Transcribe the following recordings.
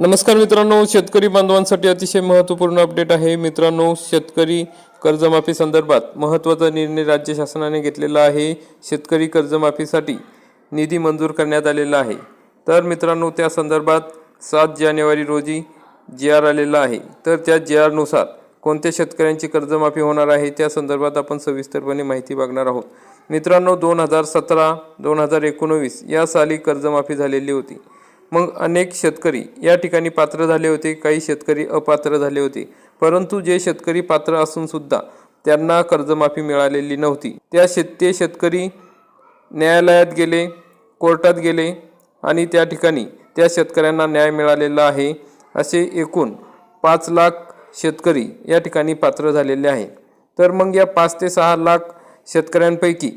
नमस्कार मित्रांनो शेतकरी बांधवांसाठी अतिशय महत्त्वपूर्ण अपडेट आहे. मित्रांनो शेतकरी कर्जमाफी संदर्भात महत्त्वाचा निर्णय राज्य शासनाने घेतलेला आहे. शेतकरी कर्जमाफीसाठी निधी मंजूर करण्यात आलेला आहे. तर मित्रांनो त्या संदर्भात सात जानेवारी रोजी जी आर आलेला आहे. तर त्या जी आरनुसार कोणत्या शेतकऱ्यांची कर्जमाफी होणार आहे त्या संदर्भात आपण सविस्तरपणे माहिती बघणार आहोत. मित्रांनो दोन हजार सतरा दोन हजार एकोणवीस या साली कर्जमाफी झालेली होती. मग अनेक शेतकरी या ठिकाणी पात्र झाले होते काही शेतकरी अपात्र झाले होते. परंतु जे शेतकरी पात्र असून सुद्धा त्यांना कर्जमाफी मिळालेली नव्हती. त्या शेत ते शेतकरी न्यायालयात गेले कोर्टात गेले आणि त्या ठिकाणी त्या शेतकऱ्यांना न्याय मिळालेला आहे असे एकूण पाच लाख शेतकरी या ठिकाणी पात्र झालेले आहे. तर मग या पाच ते सहा लाख शेतकऱ्यांपैकी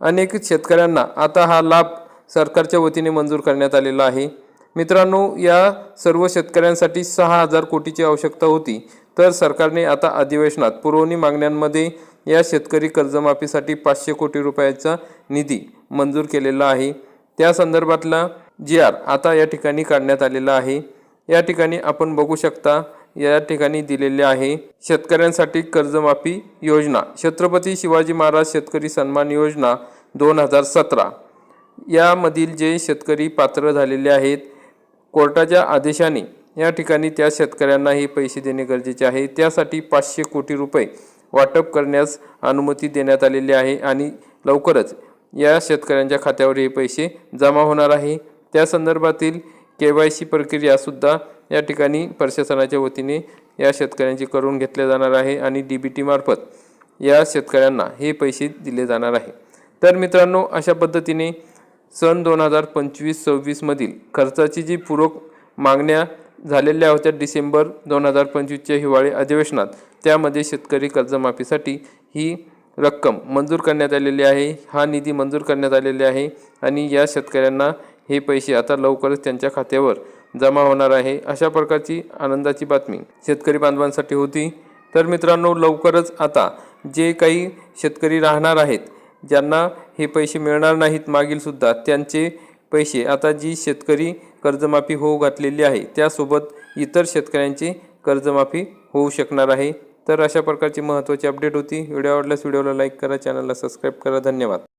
अनेक शेतकऱ्यांना आता हा लाभ सरकारच्या वतीने मंजूर करण्यात आलेला आहे. मित्रांनो या सर्व शेतकऱ्यांसाठी सहा हजार कोटीची आवश्यकता होती. तर सरकारने आता अधिवेशनात पुरवणी मागण्यांमध्ये या शेतकरी कर्जमाफीसाठी पाचशे कोटी रुपयाचा निधी मंजूर केलेला आहे. त्या संदर्भातला जी आर आता या ठिकाणी काढण्यात आलेला आहे. या ठिकाणी आपण बघू शकता या ठिकाणी दिलेले आहे शेतकऱ्यांसाठी कर्जमाफी योजना छत्रपती शिवाजी महाराज शेतकरी सन्मान योजना दोन हजार सतरा. यामधील जे शेतकरी पात्र झालेले आहेत कोर्टाच्या आदेशाने या ठिकाणी त्या शेतकऱ्यांना हे पैसे देणे गरजेचे आहे. त्यासाठी पाचशे कोटी रुपये वाटप करण्यास अनुमती देण्यात आलेली आहे आणि लवकरच या शेतकऱ्यांच्या खात्यावर हे पैसे जमा होणार आहे. त्या संदर्भातील के वाय सी प्रक्रियासुद्धा या ठिकाणी प्रशासनाच्या वतीने या शेतकऱ्यांची करून घेतल्या जाणार आहे आणि डी बी टीमार्फत या शेतकऱ्यांना हे पैसे दिले जाणार आहे. तर मित्रांनो अशा पद्धतीने सन दोन हजार पंचवीस सव्वीसमधील खर्चाची जी पूरक मागण्या झालेल्या होत्या डिसेंबर दोन हजार पंचवीसच्या हिवाळी अधिवेशनात त्यामध्ये शेतकरी कर्जमाफीसाठी ही रक्कम मंजूर करण्यात आलेली आहे हा निधी मंजूर करण्यात आलेली आहे आणि या शेतकऱ्यांना हे पैसे आता लवकरच त्यांच्या खात्यावर जमा होणार आहे अशा प्रकारची आनंदाची बातमी शेतकरी बांधवांसाठी होती. तर मित्रांनो लवकरच आता जे काही शेतकरी राहणार आहेत ज्यांना हे पैसे मिळणार नाहीत. मागील सुद्धा त्यांचे पैसे आता जी शेतकरी कर्जमाफी होऊ घातलेली आहे त्यासोबत इतर शेतकऱ्यांची कर्जमाफी होऊ शकणार आहे. तर अशा प्रकारची महत्त्वाची अपडेट होती. व्हिडिओ आवडल्यास व्हिडिओला लाईक करा चॅनलला सबस्क्राईब करा. धन्यवाद.